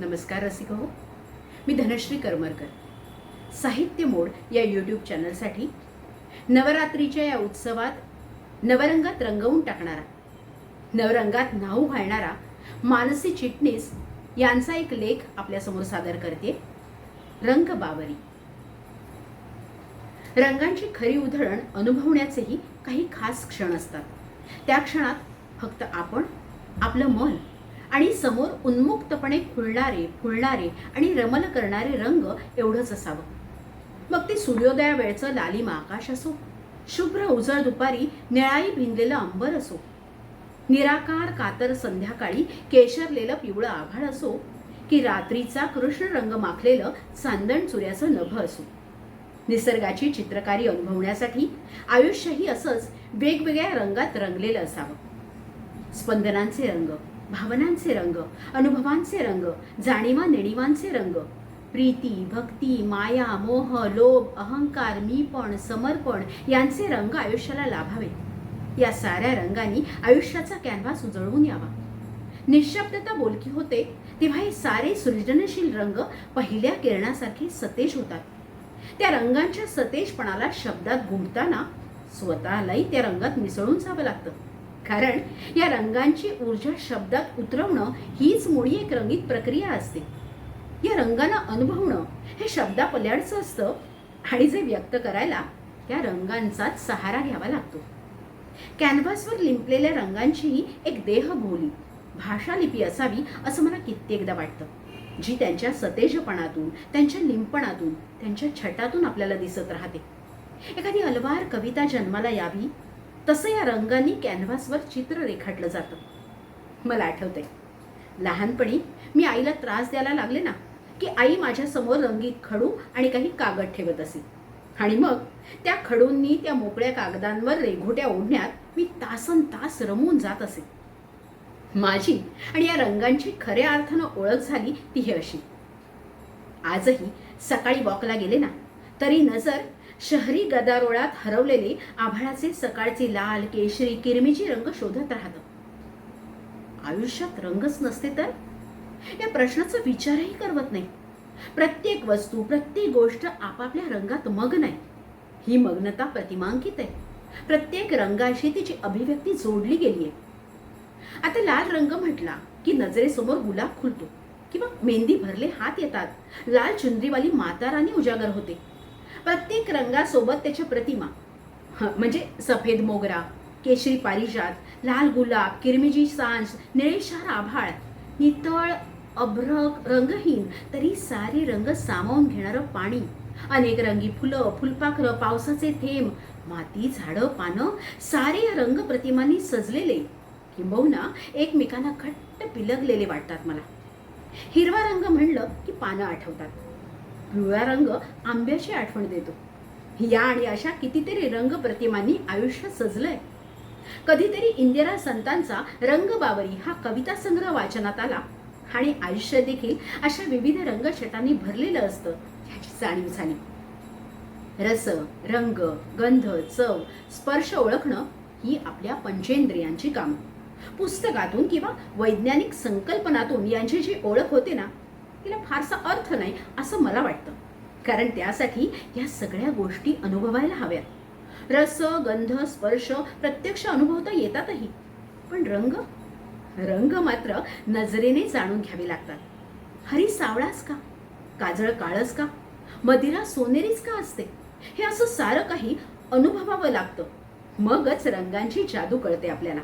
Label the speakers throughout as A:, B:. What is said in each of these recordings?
A: नमस्कार रसिक हो मी धनश्री करमरकर. साहित्य मोड या यूट्यूब चॅनलसाठी नवरात्रीच्या या उत्सवात नवरंगात रंगवून टाकणारा नवरंगात न्हाऊ घालणारा मानसी चिटणीस यांचा एक लेख आपल्यासमोर सादर करते. रंग बावरी. रंगांची खरी उधळण अनुभवण्याचेही काही खास क्षण असतात. त्या क्षणात फक्त आपण आपलं मन आणि समोर उन्मुक्तपणे खुलणारे फुलणारे आणि रमल करणारे रंग एवढंच असावं. मग ते सूर्योदया वेळचं लालिमा आकाश असो शुभ्र उजळ दुपारी निळाई भिनलेलं अंबर असो निराकार कातर संध्याकाळी केशरलेलं पिवळं आभाळ असो की रात्रीचा कृष्ण रंग माखलेलं चांदण चुऱ्याचं नभ असो. निसर्गाची चित्रकारी अनुभवण्यासाठी आयुष्यही असंच वेगवेगळ्या रंगात रंगलेलं असावं. स्पंदनांचे रंग भावनांचे रंग अनुभवांचे रंग जाणीवा नेणीवांचे रंग. प्रीती भक्ती माया मोह लोभ अहंकार मीपण समर्पण यांचे रंग आयुष्याला लाभावेत. या साऱ्या रंगांनी आयुष्याचा कॅनव्हास उजळवून यावा. निशब्दता बोलकी होते तेव्हा हे सारे सृजनशील रंग पहिल्या किरणासारखे सतेज होतात. त्या रंगांच्या सतेजपणाला शब्दात गुंतताना स्वतःलाही त्या रंगात मिसळून जावं लागतं. कारण या रंगांची ऊर्जा शब्दात उतरवणं हीच मुळी एक रंगीत प्रक्रिया असते. या रंगांना अनुभवणं हे शब्दापल्याडचं असतं आणि जे व्यक्त करायला त्या रंगांचाच सहारा घ्यावा लागतो. कॅनव्हासवर लिंपलेल्या रंगांचीही एक देहबोली भाषालिपी असावी असं मला कित्येकदा वाटतं. जी त्यांच्या सतेजपणातून त्यांच्या लिंपणातून त्यांच्या छटातून आपल्याला दिसत राहते. एखादी अलवार कविता जन्माला यावी तसं या रंगांनी कॅनव्हासवर चित्र रेखाटलं जातं. मला आठवतंय लहानपणी मी आईला त्रास द्यायला लागले ना की आई माझ्यासमोर रंगीत खडू आणि काही कागद ठेवत असे. आणि मग त्या खडूंनी त्या मोकळ्या कागदांवर रेघोट्या ओढण्यात मी तासन तास रमून जात असे. माझी आणि या रंगांची खऱ्या अर्थानं ओळख झाली ती ही अशी. आजही सकाळी वॉकला गेले ना तरी नजर शहरी गदारोळात हरवलेले आभाळाचे सकाळचे लाल केशरी किरमिजी रंग शोधत राहतं. आयुष्यात रंगच नसते तर? या प्रश्नाचा विचारही करवत नाही. प्रत्येक वस्तू प्रत्येक गोष्ट आपापल्या रंगात मग्न आहे ही मग्नता प्रतिमांकित आहे. प्रत्येक रंगाशी तिची अभिव्यक्ती जोडली गेली आहे. आता लाल रंग म्हटला की नजरेसमोर गुलाब खुलतो किंवा मेहंदी भरले हात येतात. लाल चुंदरीवाली माता राणी उजागर होते. प्रत्येक रंगासोबत त्याच्या प्रतिमा. म्हणजे सफेद मोगरा केशरी पारिजात लाल गुलाब किरमिजी सांज निळेशार आभाळ नितळ अभ्रक रंगहीन तरी सारे रंग सामावून घेणारं पाणी. अनेक रंगी फुलं फुलपाखरं पावसाचे थेंब माती झाडं पानं सारे रंग प्रतिमांनी सजलेले. किंबहुना एकमेकांना घट्ट पिलगलेले वाटतात मला. हिरवा रंग म्हणलं की पानं आठवतात. पिवळा रंग आंब्याची आठवण देतो. या आणि अशा कितीतरी रंग प्रतिमांनी आयुष्य सजलंय. कधीतरी इंदिरा संतांचा रंगबावरी हा कविता संग्रह वाचनात आला. आणि आयुष्य देखील अशा विविध रंगछटांनी भरलेलं असतं ह्याची जाणीव झाली. रस रंग गंध चव स्पर्श ओळखणं ही आपल्या पंचेंद्रियांची कामं. पुस्तकातून किंवा वैज्ञानिक संकल्पनातून यांची जी ओळख होते ना तिला फारसा अर्थ नाही असं मला वाटतं. कारण त्यासाठी या सगळ्या गोष्टी अनुभवायला हव्यात. रस गंध स्पर्श प्रत्यक्ष अनुभवता येतातही. पण रंग? रंग मात्र नजरेने जाणून घ्यावे लागतात. हरी सावळाच का? काजळ काळच का? मदिरा सोनेरीच का असते? हे असं सारं काही अनुभवावं लागतं. मगच रंगांची जादू कळते आपल्याला.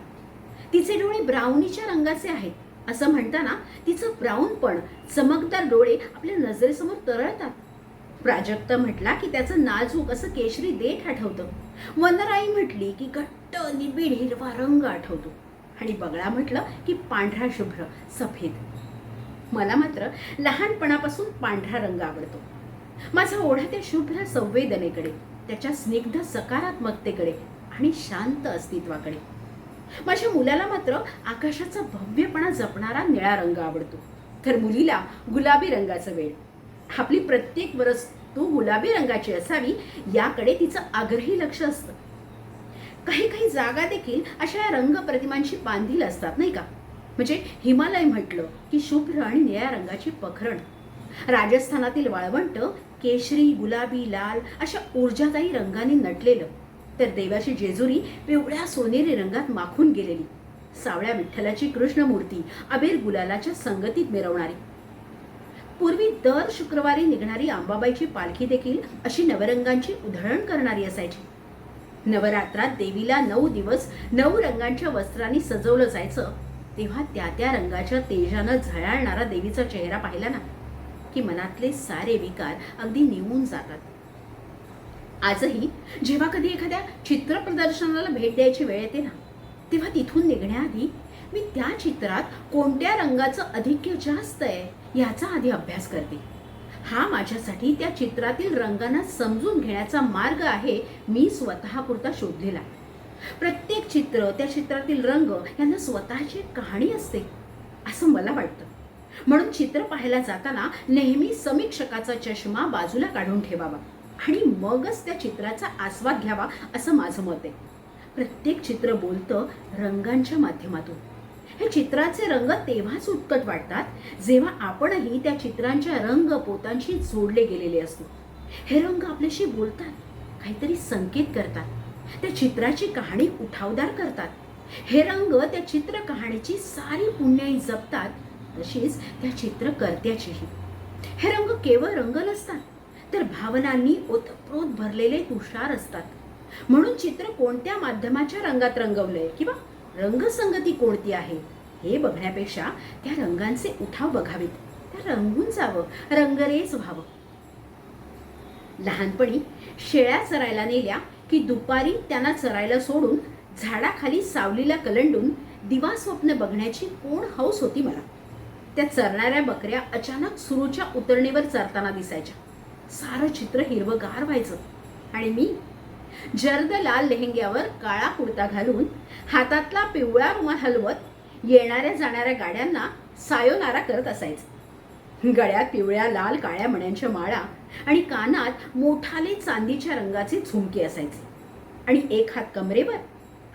A: तिचे डोळे ब्राउनीच्या रंगाचे आहेत. असं म्हणताना तिचं ब्राऊन पण चमकदार डोळे आपल्या नजरेसमोर तरळतात. प्राजक्त म्हटला की त्याचं नाजूक असं केशरी देठ आठवतं. वनराई म्हटली की घट्ट निबिड हिरवा रंग आठवतो. आणि बगळा म्हटलं की पांढरा शुभ्र सफेद. मला मात्र लहानपणापासून पांढरा रंग आवडतो. माझा ओढा त्या शुभ्र संवेदनेकडे त्याच्या स्निग्ध सकारात्मकतेकडे आणि शांत अस्तित्वाकडे. माझ्या मुलाला मात्र आकाशाचा भव्यपणा जपणारा निळा रंग आवडतो. तर मुलीला गुलाबी रंगाचं वेळ. आपली प्रत्येक वस्तू गुलाबी रंगाची असावी याकडे तिचं आग्रही लक्ष असतं. काही काही जागा देखील अशा या रंग प्रतिमांशी बांधील असतात नाही का? म्हणजे हिमालय म्हटलं की शुभ्र आणि निळ्या रंगाची पखरण राजस्थानातील वाळवंट केशरी गुलाबी लाल अशा ऊर्जादायी रंगांनी नटलेलं. तर देवाची जेजुरी पिवळ्या सोनेरी रंगात माखून गेलेली. सावळ्या विठ्ठलाची कृष्णमूर्ती अबेर गुलालाच्या संगतीत मिरवणारी. पूर्वी दर शुक्रवारी निघणारी आंबाबाईची पालखी देखील अशी नवरंगांची उधळण करणारी असायची. नवरात्रात देवीला नऊ दिवस नऊ रंगांच्या वस्त्रांनी सजवलं जायचं. तेव्हा त्या त्या रंगाच्या तेजानं झळाळणारा देवीचा चेहरा पाहिला ना की मनातले सारे विकार अगदी निवून जातात. आजही जेव्हा कधी एखाद्या चित्र प्रदर्शनाला भेट द्यायची वेळ येते ना तेव्हा तिथून निघण्याआधी मी त्या चित्रात कोणत्या रंगाचं अधिक्य जास्त आहे याचा आधी अभ्यास करते. हा माझ्यासाठी त्या चित्रातील रंगांना समजून घेण्याचा मार्ग आहे मी स्वतःपुरता शोधलेला. प्रत्येक चित्र त्या चित्रातील रंग यांना स्वतःची एक कहाणी असते असं मला वाटतं. म्हणून चित्र पाहायला जाताना नेहमी समीक्षकाचा चष्मा बाजूला काढून ठेवावा. आणि मगच त्या चित्राचा आस्वाद घ्यावा असं माझं मत आहे. प्रत्येक चित्र बोलतं रंगांच्या माध्यमातून. हे चित्राचे रंग तेव्हाच उत्कट वाटतात जेव्हा आपणही त्या चित्रांच्या रंग पोतांशी जोडले गेलेले असतो. हे रंग आपल्याशी बोलतात काहीतरी संकेत करतात त्या चित्राची कहाणी उठावदार करतात. हे रंग त्या चित्र कहाणीची सारी पुण्याई जपतात तशीच त्या चित्रकर्त्याचीही. हे रंग केवळ रंग नसतात तर भावनांनी ओतप्रोत भरलेले तुषार असतात. म्हणून चित्र कोणत्या माध्यमाच्या रंगात रंगवलंय किंवा रंगसंगती कोणती आहे हे बघण्यापेक्षा त्या रंगांचे उठाव बघावेत. त्या रंगून जावं रंगरेच व्हावं. लहानपणी शेळ्या चरायला नेल्या की दुपारी त्यांना चरायला सोडून झाडाखाली सावलीला कलंडून दिवा स्वप्न बघण्याची कोण हौस होती मला. त्या चरणाऱ्या बकऱ्या अचानक सुरूच्या उतरणीवर चरताना दिसायच्या. सारं चित्र हिरवगार व्हायचं. आणि मी जर्द लाल लेहंग्यावर काळा कुर्ता घालून हातातला पिवळा रुमाल हलवत येणाऱ्या जाणाऱ्या गाड्यांना सायोनारा करत असायचं. गळ्यात पिवळ्या लाल काळ्या मण्यांच्या माळा आणि कानात मोठाले चांदीच्या रंगाचे झुमके असायचे. आणि एक हात कमरेवर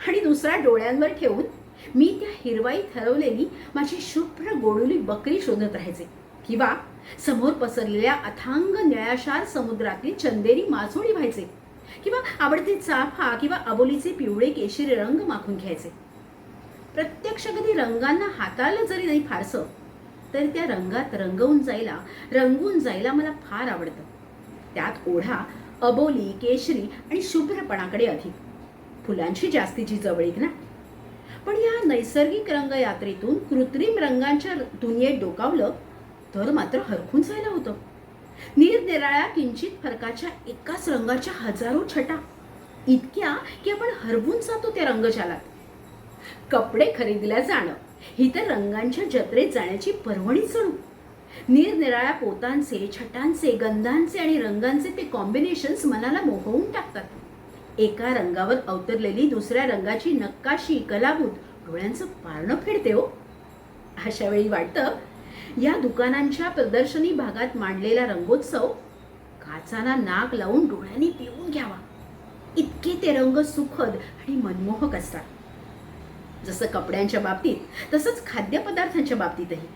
A: आणि दुसरा डोळ्यांवर ठेवून मी त्या हिरवाई ठरवलेली माझी शुभ्र गोडुली बकरी शोधत राहायचे. किंवा समोर पसरलेल्या अथांग निळाशार समुद्रातील चंदेरी मासोळी व्हायचे. किंवा आवडते चाफा किंवा अबोलीचे पिवळे केशरी रंग माखून घ्यायचे. प्रत्यक्ष कधी रंगांना हाताळलं जरी नाही फारसं तरी त्या रंगात रंगवून जायला रंगून जायला मला फार आवडतं. त्यात ओढा अबोली केशरी आणि शुभ्रपणाकडे अधिक. फुलांची जास्तीची जवळीक ना. पण या नैसर्गिक रंगयात्रेतून कृत्रिम रंगांच्या दुनियेत डोकावलं तर मात्र हरखून जायला होतं. निरनिराळ्या किंचित फरकाच्या एकाच रंगाच्या हजारो छटा. इतक्या की आपण हरवून जातो त्या रंगजालात. कपडे खरेदीला जाणं ही तर रंगांच्या जत्रेत जाण्याची पर्वणी जणू निरनिराळ्या पोतांचे छटांचे गंधांचे आणि रंगांचे ते कॉम्बिनेशन्स मनाला मोहवून टाकतात. एका रंगावर अवतरलेली दुसऱ्या रंगाची नक्काशी कलाभूत डोळ्यांचं पारणं फेडते हो. अशा वेळी वाटतं या दुकानांच्या प्रदर्शनी भागात मांडलेला रंगोत्सव काचाना नाक लावून डोळ्यांनी पिऊन घ्यावा. इतके ते रंग सुखद आणि मनमोहक असतात. जसं कपड्यांच्या बाबतीत तसंच खाद्यपदार्थांच्या बाबतीतही.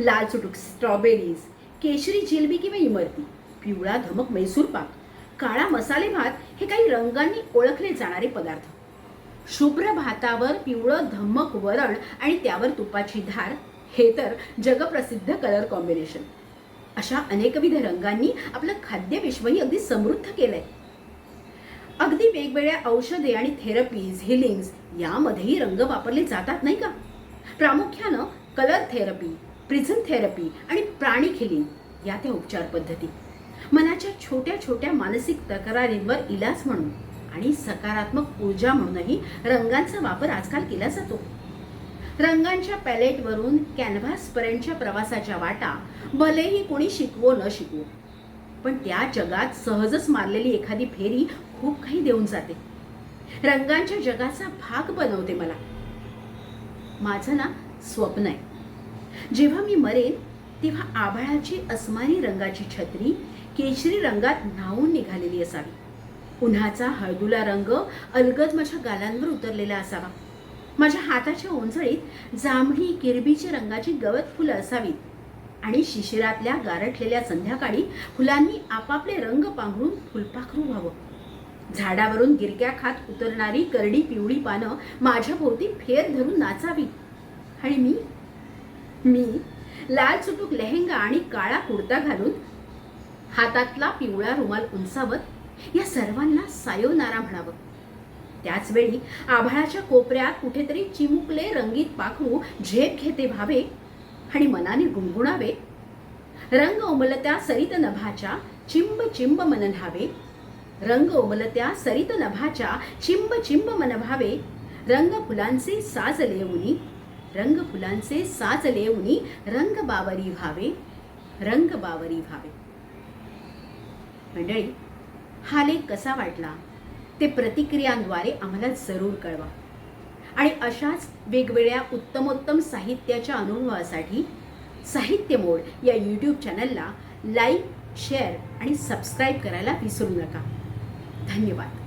A: लाल चुटूक स्ट्रॉबेरीज केशरी जिलबी किंवा इमरती पिवळा धमक मैसूर पाक काळा मसाले भात हे काही रंगांनी ओळखले जाणारे पदार्थ. शुभ्र भातावर पिवळं धमक वरण आणि त्यावर तुपाची धार हे तर जगप्रसिद्ध कलर कॉम्बिनेशन अशा अनेकविध रंगांनी आपलं खाद्य विश्वही अगदी समृद्ध केलंय. अगदी वेगवेगळ्या औषधे आणि थेरपीज हिलिंग्स यामध्येही रंग वापरले जातात नाही का? प्रामुख्यानं कलर थेरपी प्रिझम थेरपी आणि प्राणिक हिलिंग या त्या उपचार पद्धती. मनाच्या छोट्या छोट्या मानसिक तक्रारींवर इलाज म्हणून आणि सकारात्मक ऊर्जा म्हणूनही रंगांचा वापर आजकाल केला जातो. रंगांच्या पॅलेटवरून कॅनव्हासपर्यंतच्या प्रवासाच्या वाटा भलेही कोणी शिकवो न शिकवो पण त्या जगात सहजच मारलेली एखादी फेरी खूप काही देऊन जाते. रंगांच्या जगाचा भाग बनवते मला. माझं ना स्वप्न आहे. जेव्हा मी मरेन तेव्हा आभाळाची अस्मानी रंगाची छत्री केशरी रंगात न्हावून निघालेली असावी. उन्हाचा हळदुला रंग अलगद माझ्या गालांवर उतरलेला असावा. माझ्या हाताच्या ओंजळीत जांभळी किरबीची रंगाची गवत फुलं असावीत. आणि शिशिरातल्या गारठलेल्या संध्याकाळी फुलांनी आपापले रंग पांघरून फुलपाखरू व्हावं. झाडावरून गिरक्या खात उतरणारी करडी पिवळी पानं माझ्या भोवती फेर धरून नाचावी आणि मी मी लाल चुटूक लेहेंगा आणि काळा कुर्ता घालून हातातला पिवळा रुमाल उंचावत या सर्वांना सायोनारा म्हणावं. त्याचवेळी आभाळाच्या कोपऱ्यात कुठेतरी चिमुकले रंगीत पाखरू झेप घेते व्हावे आणि मनाने गुणगुणावे. रंग उमलत्या सरित नभाच्या चिंब चिंब मन न्हावे. रंग उमलत्या सरित नभाच्या चिंब चिंब मन भावे. रंग फुलांचे साज लेऊनी रंग फुलांचे साज लेऊनी रंग बावरी व्हावे रंग बावरी व्हावे मंडळी हा लेख कसा वाटला? ते प्रतिक्रियांद्वारे आम्हाला जरूर कळवा. आणि अशाच वेगवेगळ्या उत्तमोत्तम साहित्याच्या अनुभवासाठी साहित्य मोड या यूट्यूब चॅनलला लाईक शेअर आणि सबस्क्राईब करायला विसरू नका. धन्यवाद.